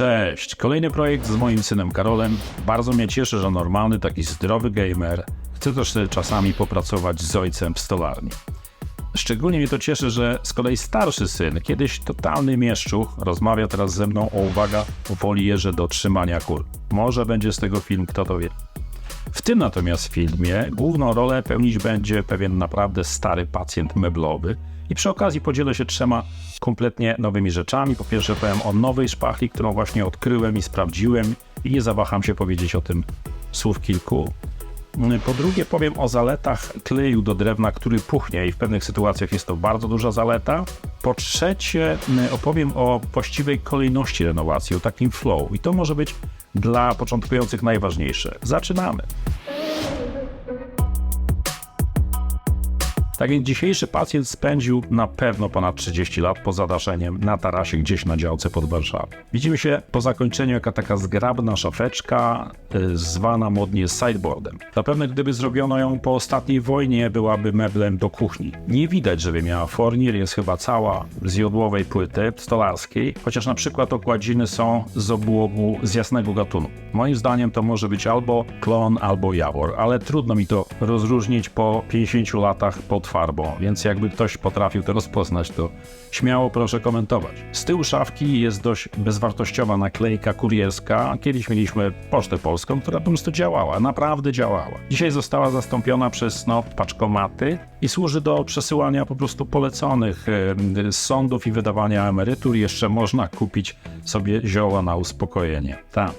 Cześć, kolejny projekt z moim synem Karolem. Bardzo mnie cieszy, że normalny, taki zdrowy gamer chce też czasami popracować z ojcem w stolarni. Szczególnie mnie to cieszy, że z kolei starszy syn, kiedyś totalny mieszczuch, rozmawia teraz ze mną o uwaga o wolierze do trzymania kur. Może będzie z tego film, kto to wie. W tym natomiast filmie główną rolę pełnić będzie pewien naprawdę stary pacjent meblowy i przy okazji podzielę się trzema kompletnie nowymi rzeczami. Po pierwsze powiem o nowej szpachli, którą właśnie odkryłem i sprawdziłem i nie zawaham się powiedzieć o tym słów kilku. Po drugie powiem o zaletach kleju do drewna, który puchnie i w pewnych sytuacjach jest to bardzo duża zaleta. Po trzecie opowiem o właściwej kolejności renowacji, o takim flow i to może być dla początkujących najważniejsze. Zaczynamy. Tak więc dzisiejszy pacjent spędził na pewno ponad 30 lat poza daszeniem na tarasie gdzieś na działce pod Warszawą. Widzimy się po zakończeniu jaka taka zgrabna szafeczka, y, zwana modnie sideboardem. Zapewne gdyby zrobiono ją po ostatniej wojnie, byłaby meblem do kuchni. Nie widać, żeby miała fornir, jest chyba cała z jodłowej płyty stolarskiej, chociaż na przykład okładziny są z obłogu z jasnego gatunku. Moim zdaniem to może być albo klon, albo jawor, ale trudno mi to rozróżnić po 50 latach pod farbą, więc jakby ktoś potrafił to rozpoznać, to śmiało proszę komentować. Z tyłu szafki jest dość bezwartościowa naklejka kurierska. Kiedyś mieliśmy Pocztę Polską, która po prostu działała, naprawdę działała. Dzisiaj została zastąpiona przez no, paczkomaty i służy do przesyłania po prostu poleconych z sądów i wydawania emerytur. Jeszcze można kupić sobie zioła na uspokojenie. Tak.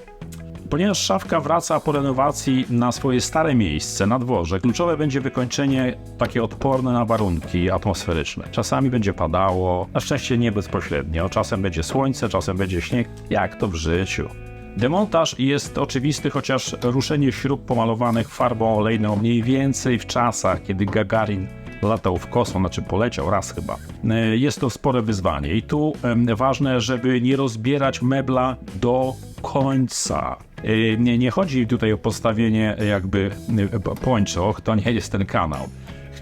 Ponieważ szafka wraca po renowacji na swoje stare miejsce, na dworze, kluczowe będzie wykończenie takie odporne na warunki atmosferyczne. Czasami będzie padało, na szczęście nie bezpośrednio, czasem będzie słońce, czasem będzie śnieg, jak to w życiu. Demontaż jest oczywisty, chociaż ruszenie śrub pomalowanych farbą olejną mniej więcej w czasach, kiedy Gagarin latał w kosmos, znaczy poleciał raz chyba. E, Jest to spore wyzwanie i tu ważne, żeby nie rozbierać mebla do końca. E, Nie, nie chodzi tutaj o postawienie jakby e, pończoch, to nie jest ten kanał.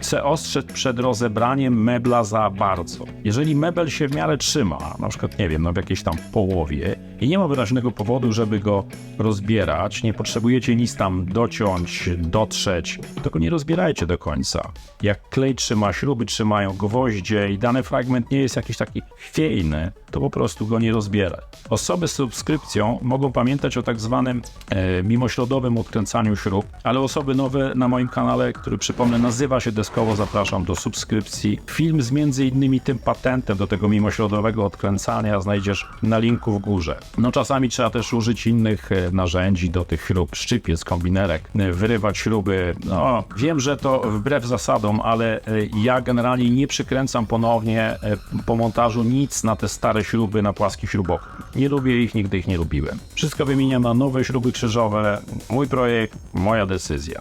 Chcę ostrzec przed rozebraniem mebla za bardzo. Jeżeli mebel się w miarę trzyma, na przykład, nie wiem, no w jakiejś tam połowie i nie ma wyraźnego powodu, żeby go rozbierać, nie potrzebujecie nic tam dociąć, dotrzeć, go nie rozbierajcie do końca. Jak klej trzyma, śruby trzymają, gwoździe i dany fragment nie jest jakiś taki chwiejny, to po prostu go nie rozbieraj. Osoby z subskrypcją mogą pamiętać o tak zwanym e, mimośrodowym odkręcaniu śrub, ale osoby nowe na moim kanale, który przypomnę nazywa się Deskowo, zapraszam do subskrypcji. Film z między innymi tym patentem do tego mimośrodowego odkręcania znajdziesz na linku w górze. No czasami trzeba też użyć innych e, narzędzi do tych śrub, szczypiec, kombinerek, e, wyrywać śruby. No, wiem, że to wbrew zasadom, ale e, ja generalnie nie przykręcam ponownie po montażu nic na te stare śruby na płaskich śrubokręt. Nie lubię ich, nigdy ich nie lubiłem. Wszystko wymieniam na nowe śruby krzyżowe. Mój projekt, moja decyzja.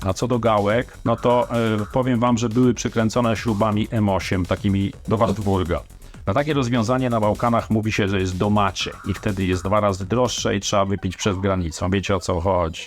A co do gałek, no to e, powiem wam, że były przykręcone śrubami M8, takimi do Wartburga. Na takie rozwiązanie na Bałkanach mówi się, że jest domacie i wtedy jest dwa razy droższe i trzeba wypić przed granicą. Wiecie o co chodzi.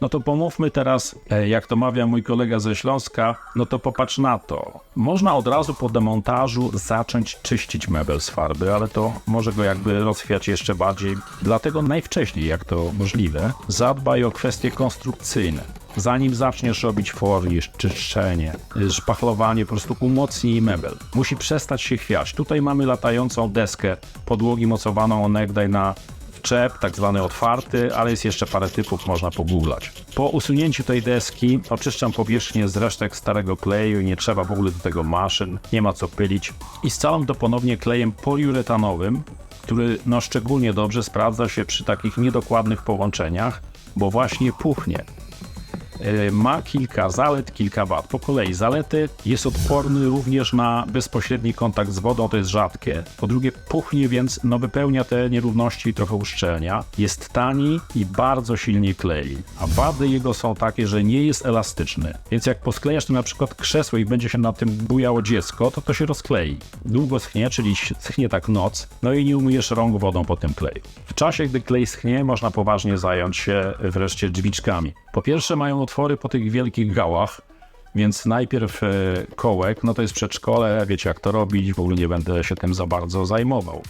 No to pomówmy teraz, e, jak to mawia mój kolega ze Śląska, no to popatrz na to. Można od razu po demontażu zacząć czyścić mebel z farby, ale to może go jakby rozchwiać jeszcze bardziej. Dlatego najwcześniej, jak to możliwe, zadbaj o kwestie konstrukcyjne. Zanim zaczniesz robić fornisz, czyszczenie, y, szpachlowanie, po prostu umocnij mebel. Musi przestać się chwiać. Tutaj mamy latającą deskę podłogi mocowaną onegdaj na wczep, tak zwany otwarty, ale jest jeszcze parę typów, można pogooglać. Po usunięciu tej deski oczyszczam powierzchnię z resztek starego kleju i nie trzeba w ogóle do tego maszyn, nie ma co pylić. I scalam to ponownie klejem poliuretanowym, który no szczególnie dobrze sprawdza się przy takich niedokładnych połączeniach, bo właśnie puchnie. E, ma kilka zalet, kilka wad. Po kolei zalety jest odporny również na bezpośredni kontakt z wodą, to jest rzadkie. Po drugie puchnie, więc no wypełnia te nierówności i trochę uszczelnia. Jest tani i bardzo silnie klei. A wady jego są takie, że nie jest elastyczny. Więc jak posklejasz tu na przykład krzesło i będzie się na tym bujało dziecko, to to się rozklei. Długo schnie, czyli schnie tak noc, no i nie umyjesz rąk wodą po tym kleju. W czasie, gdy klej schnie, można poważnie zająć się wreszcie drzwiczkami. Po pierwsze mają otwory po tych wielkich gałach, Więc najpierw e, kołek, no to jest przedszkole, wiecie jak to robić, w ogóle nie będę się tym za bardzo zajmował.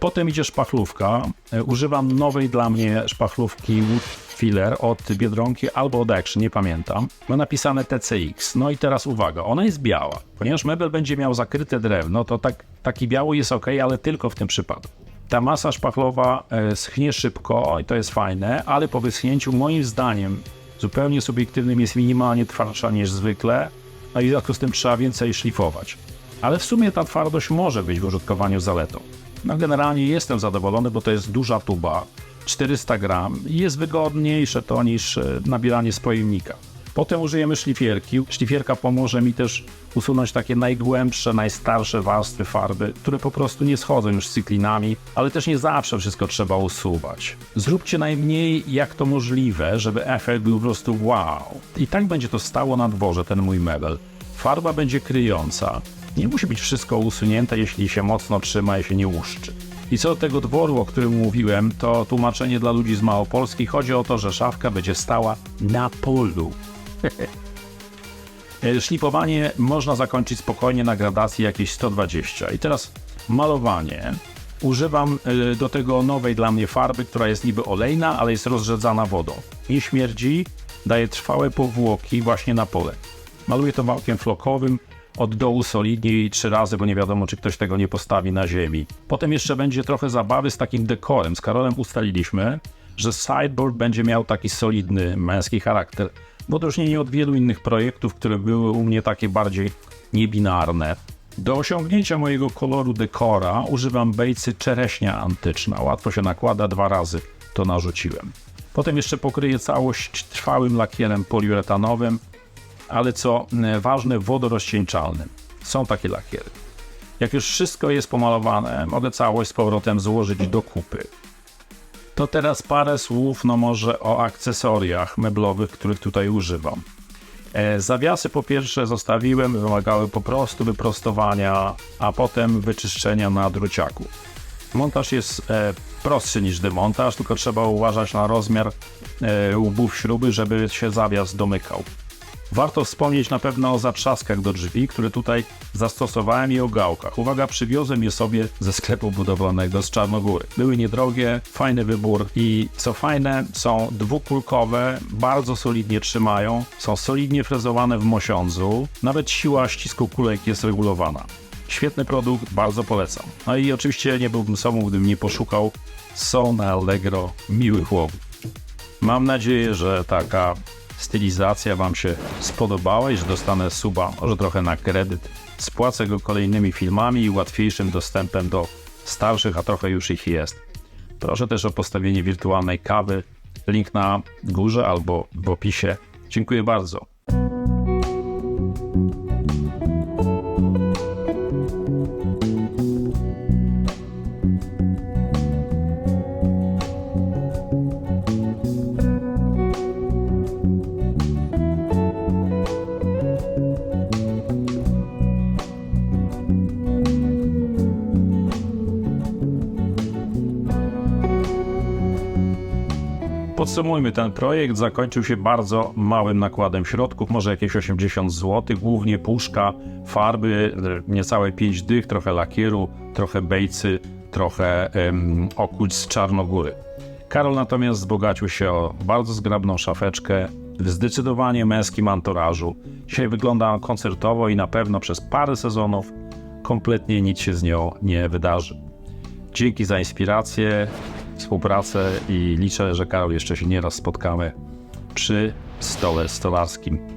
Potem idzie szpachlówka. E, Używam nowej dla mnie szpachlówki Wood Filler od Biedronki albo od Action, nie pamiętam. Ma napisane TCX. No i teraz uwaga, ona jest biała. Ponieważ mebel będzie miał zakryte drewno, to tak, taki biały jest ok, ale tylko w tym przypadku. Ta masa szpachlowa e, schnie szybko i to jest fajne, ale po wyschnięciu moim zdaniem zupełnie subiektywnym jest minimalnie twardsza niż zwykle, no i w związku z tym trzeba więcej szlifować. Ale w sumie ta twardość może być w użytkowaniu zaletą. No generalnie jestem zadowolony, bo to jest duża tuba, 400 gram i jest wygodniejsze to niż e, nabieranie z pojemnika. Potem użyjemy szlifierki. Szlifierka pomoże mi też usunąć takie najgłębsze, najstarsze warstwy farby, które po prostu nie schodzą już z cyklinami, ale też nie zawsze wszystko trzeba usuwać. Zróbcie najmniej jak to możliwe, żeby efekt był po prostu wow. I tak będzie to stało na dworze, ten mój mebel. Farba będzie kryjąca. Nie musi być wszystko usunięte, jeśli się mocno trzyma i się nie łuszczy. I co do tego dworu, o którym mówiłem, to tłumaczenie dla ludzi z Małopolski. Chodzi o to, że szafka będzie stała na polu. E, Szlifowanie można zakończyć spokojnie na gradacji jakieś 120. I teraz malowanie. Używam e, do tego nowej dla mnie farby, która jest niby olejna, ale jest rozrzedzana wodą. Nie śmierdzi, daje trwałe powłoki właśnie na pole. Maluję to wałkiem flokowym, od dołu solidniej trzy razy, bo nie wiadomo, czy ktoś tego nie postawi na ziemi. Potem jeszcze będzie trochę zabawy z takim dekorem. Z Karolem ustaliliśmy, że sideboard będzie miał taki solidny męski charakter. W odróżnieniu od wielu innych projektów, które były u mnie takie bardziej niebinarne. Do osiągnięcia mojego koloru dekora używam bejcy czereśnia antyczna. Łatwo się nakłada, dwa razy to narzuciłem. Potem jeszcze pokryję całość trwałym lakierem poliuretanowym, ale co e, ważne, wodorozcieńczalnym. Są takie lakiery. Jak już wszystko jest pomalowane, mogę całość z powrotem złożyć do kupy. To teraz parę słów, no może o akcesoriach meblowych, których tutaj używam. E, Zawiasy po pierwsze zostawiłem, wymagały po prostu wyprostowania, a potem wyczyszczenia na druciaku. Montaż jest e, prostszy niż demontaż, tylko trzeba uważać na rozmiar e, łbów śruby, żeby się zawias domykał. Warto wspomnieć na pewno o zatrzaskach do drzwi, które tutaj zastosowałem i o gałkach. Uwaga, przywiozłem je sobie ze sklepu budowlanego z Czarnogóry. Były niedrogie, fajny wybór i co fajne, są dwukulkowe, bardzo solidnie trzymają, są solidnie frezowane w mosiądzu, nawet siła ścisku kulek jest regulowana. Świetny produkt, bardzo polecam. No i oczywiście nie byłbym sobą, gdybym nie poszukał. Są Allegro miłych łowów. Mam nadzieję, że taka stylizacja Wam się spodobała i że dostanę suba, może trochę na kredyt. Spłacę go kolejnymi filmami i łatwiejszym dostępem do starszych, a trochę już ich jest. Proszę też o postawienie wirtualnej kawy. Link na górze albo w opisie. Dziękuję bardzo. Podsumujmy, ten projekt zakończył się bardzo małym nakładem środków, może jakieś 80 zł, głównie puszka, farby, niecałe 5 dych, trochę lakieru, trochę bejcy, trochę um, okuć z Czarnogóry. Karol natomiast wzbogacił się o bardzo zgrabną szafeczkę w zdecydowanie męskim anturażu. Dzisiaj wygląda koncertowo i na pewno przez parę sezonów kompletnie nic się z nią nie wydarzy. Dzięki za inspirację, współpracę i liczę, że Karol jeszcze się nieraz spotkamy przy stole stolarskim.